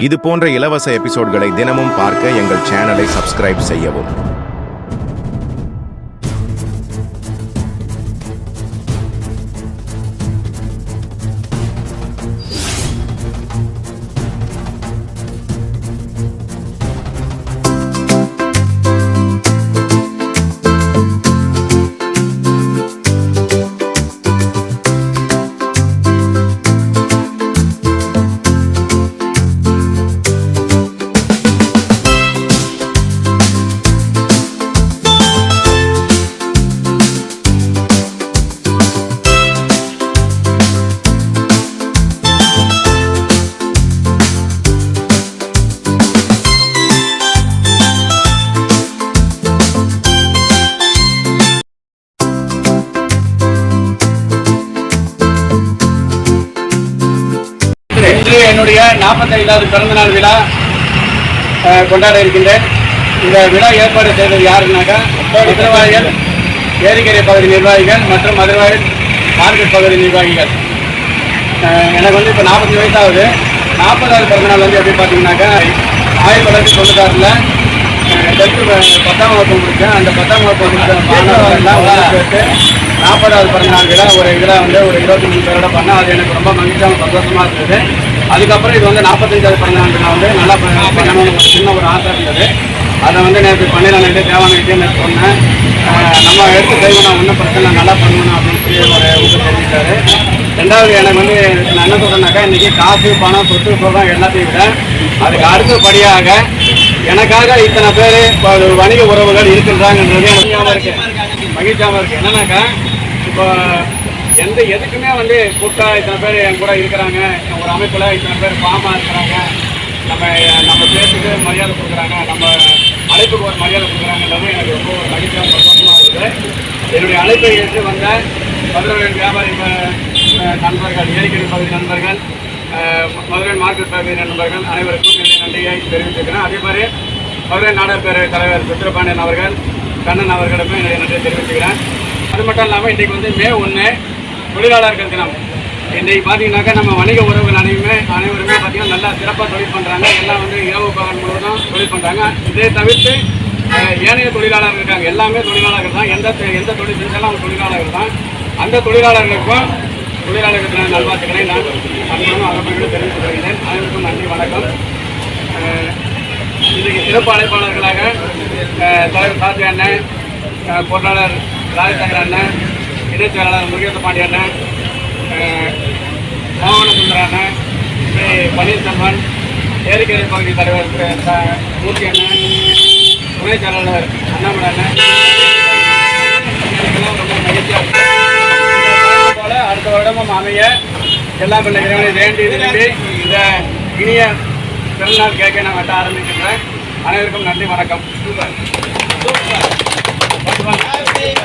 இது போன்ற இலவச எபிசோட்களை தினமும் பார்க்க எங்கள் சேனலை சப்ஸ்கிரைப் செய்யவும். நாற்பத்தைந்தாவது பிறந்தநாள் விழா கொண்டாட இருக்கின்றேன். இந்த விழா ஏற்பாடு செய்தது யாருன்னாக்கா மதுரவாயல் ஏரிக்கரை பகுதி நிர்வாகிகள் மற்றும் மதுரவாயல் மார்க்கெட் பகுதி நிர்வாகிகள். எனக்கு வந்து இப்போ நாற்பத்தி வயசாகுது. நாற்பதாவது பிறந்தநாள் வந்து எப்படி பார்த்தீங்கன்னாக்கா ஆயிரத்தி தொள்ளாயிரத்தி தொண்ணூத்தாறில் டென்த்து பத்தாம் வகுப்பு முடித்தேன் அந்த பத்தாம் வகுப்பு முடித்த மாணவர்கள்லாம் சேர்த்து நாற்பதாவது பிறந்தநாள் விழா ஒரு இதில் வந்து ஒரு இருபத்தி மூணு பேரோட பண்ணேன் அது எனக்கு ரொம்ப மகிழ்ச்சியாக சந்தோஷமாக இருந்தது. அதுக்கப்புறம் இது வந்து நாற்பத்தஞ்சாவது பிறந்தநாள் விழா வந்து நல்லா பண்ணணும்னு ஒரு சின்ன ஒரு ஆசை இருந்தது. அதை வந்து நேற்று பண்ணிடலான்ட்டு தேவானிட்டு நான் சொன்னேன். நம்ம எடுத்து செய்வோம் ஒன்றும் பிரச்சனை நல்லா பண்ணணும் அப்படின்னு சொல்லி ஒரு ஊக்கம் தெரிவித்தாரு. ரெண்டாவது எனக்கு வந்து நான் என்ன சொல்கிறேன்னாக்கா இன்றைக்கி காசு பணம் சொத்து சுகம் எல்லாத்தையும் விட அதுக்கு அடுத்தபடியாக எனக்காக இத்தனை பேர் வணிக உறவுகள் இருக்கின்றாங்கன்றது எனக்கு இருக்குது மகிழ்ச்சியாக இருக்குது என்னன்னாக்கா இப்போ எந்த எதுக்குமே வந்து கூட்டா இத்தனை பேர் என் கூட இருக்கிறாங்க. ஒரு அமைப்பில் இத்தனை பேர் பாமா இருக்கிறாங்க. நம்ம நம்ம பேசுக்கு மரியாதை கொடுக்குறாங்க. நம்ம அழைப்புக்கு ஒரு மரியாதை கொடுக்குறாங்கன்றது எனக்கு ரொம்ப ஒரு மகிழ்ச்சியாக சந்தோஷமாக இருக்குது. என்னுடைய அழைப்பை ஏற்று வந்த மதுரை வியாபாரி நண்பர்கள் ஏரிக்கடி பகுதி நண்பர்கள் அஹ், மதுரை மார்க்கெட் பகுதி நண்பர்கள் அனைவருக்கும் என்னுடைய நன்றியை தெரிவித்துக்கிறேன். அதே மாதிரி மதுரை நாடகப்பேரவை தலைவர் சுத்திரபாண்டியன் அவர்கள் கண்ணன் அவர்களுக்கும் என்னுடைய நன்றியை தெரிவித்துக்கிறேன். அது மட்டும் இல்லாமல் இன்றைக்கு வந்து மே ஒன்று தொழிலாளர்கள் தினம். இன்றைக்கு பார்த்தீங்கன்னாக்கா நம்ம வணிக உறவுகள் அனைவருமே அனைவருமே பார்த்திங்கன்னா நல்லா சிறப்பாக தொழில் பண்ணுறாங்க எல்லாம் வந்து இரவு பகல் முழுவதும் தொழில் பண்ணுறாங்க இதை தவிர்த்து ஏனைய தொழிலாளர்கள் இருக்காங்க. எல்லாமே தொழிலாளர்கள் தான். எந்த எந்த தொழில் செஞ்சாலும் அவங்க தொழிலாளர்கள் தான். அந்த தொழிலாளர்களுக்கும் தொழிலாளர்கள் நான் நல்வாழ்த்துக்களை நான் அன்புடன் அவர்களுக்கு தெரிவித்துக் கொள்கிறேன். அனைவருக்கும் நன்றி வணக்கம். இன்றைக்கு சிறப்பு அழைப்பாளர்களாக தலைவர் சாத்தியான அண்ணன் பொருளாளர் ராஜசேகர் அண்ணன் இணைச் செயலாளர் முருகேச பாண்டிய அண்ணன் மோகன சுந்தர அண்ணன் ஸ்ரீ பன்னீர்செல்வன் ஏரிக்கரை பகுதி தலைவர் மூர்த்தி அண்ணன் துணை செயலாளர் அண்ணாமலை அண்ணன். ரொம்ப மகிழ்ச்சியாக போல அடுத்த வருடமும் அமைய எல்லாம் பிள்ளை இறைவனை வேண்டி விரும்பி இந்த இனிய திருநாள் கேட்க நான் வெட்ட ஆரம்பிக்கின்றேன். அனைவருக்கும் நன்றி வணக்கம். Happy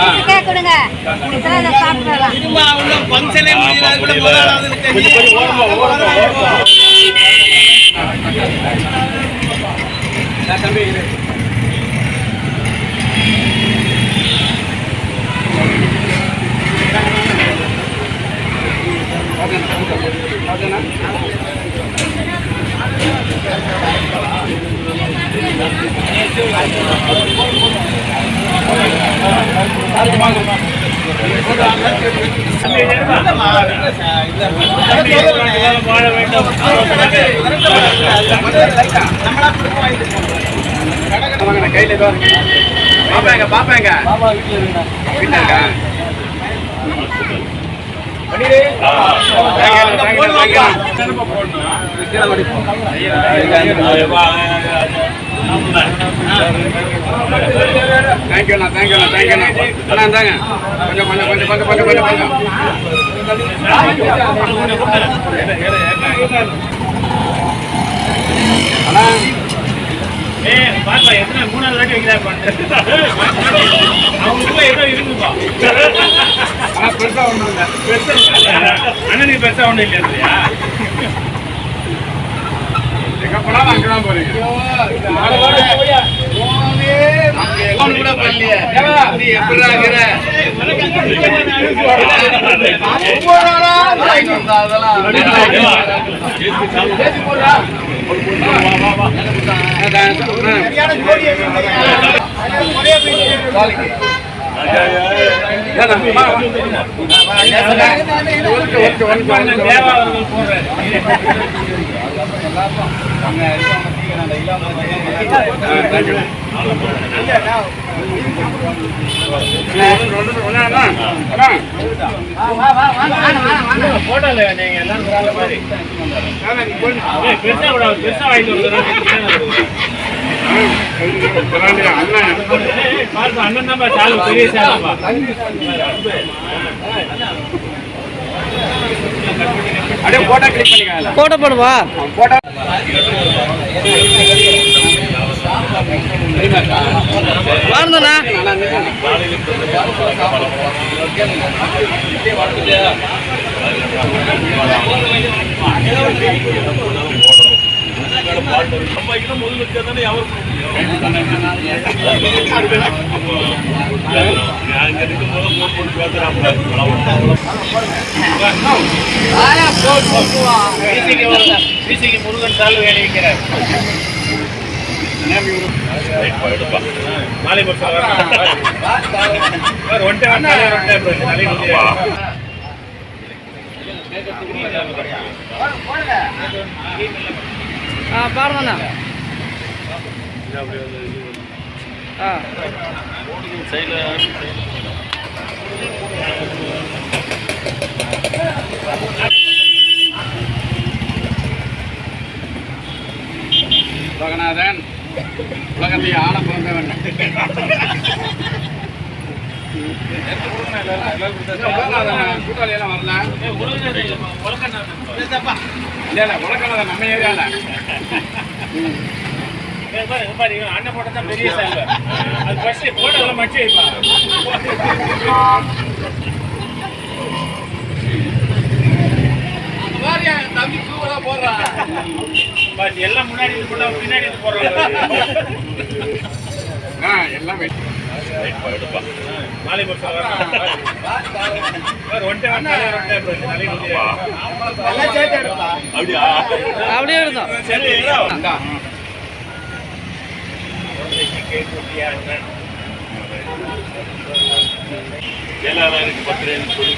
Happy birthday கொடுங்க. தம்பி ஓகேண்ணா வாங்கண்ணா, கையில ஏதோ. பாப்பாங்க பாப்பாங்க வீட்டுல இருக்கா தேங்க்யூண்ணா தேங்க்யூண்ணா தேங்க்யூண்ணா அண்ணா இந்தாங்க. கொஞ்சம் கொஞ்சம் கொஞ்சம் கொஞ்சம் கொஞ்சம் கொஞ்சம் கொஞ்சம். அண்ணா. அண்ணா பெருசா ஒன்றும் இல்லை ஒண்ணும் இல்லையா எங்க போனாலும் அங்கதான் போறீங்க. கூட பண்ணலையே நீ எப்படி இருக்கிற போடுறாரு போட்டோல நீங்க எல்லாம் மாதிரி பெருசா கூட பெருசா வாங்கிட்டு வந்துடுறேன் அண்ணன் தான் சாலு பெரிய அப்படியே போட்டோ கிளிக் பண்ணிக்கலாம் போட்டோ போடுவா? போட்டோ வாழ்ந்தண்ணா பிசிக்கு முருகன் சாலு வேலை வைக்கிறார் மாலை பஸ் ஒன்றை ஒன்றே ஆ பாருங்கண்ணா. ஆ. உலகநாதன் உலகத்தை ஆள பிறந்தவன். கூட்டாளி எல்லாம் வரல. உலகநாதன் நம்ம ஏரியால. அண்ணன் போட்டா தான் பெரிய சால்வை அது ஃபர்ஸ்ட் போட்டோல மச்சி தம்பி சூப்பரா போடுறான் பஸ் எல்லாம் முன்னாடி பின்னாடி போடுறாங்க எல்லாம் வெட்டி மாலை பஸ் ஒன்றே அப்படியே? இந்தா. எல்லாரும் பத்திரம் சொல்லி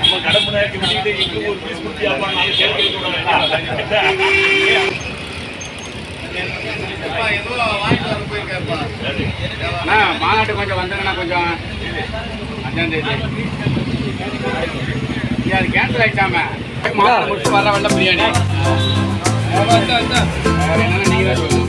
நம்ம கடம்புனாக்கு விட்டுட்டு இங்க ஒரு பீஸ் குட்டியாப்பா நாலு கேட்க மாநாட்டு கொஞ்சம் வந்துருங்கண்ணா கொஞ்சம் அஞ்சாம் தேதி அது கேன்சல் ஆயிட்டாம மாநாடு முடிச்சு வர வெள்ள பிரியாணி. வேற என்னன்னா நீங்க தான் சொல்லணும்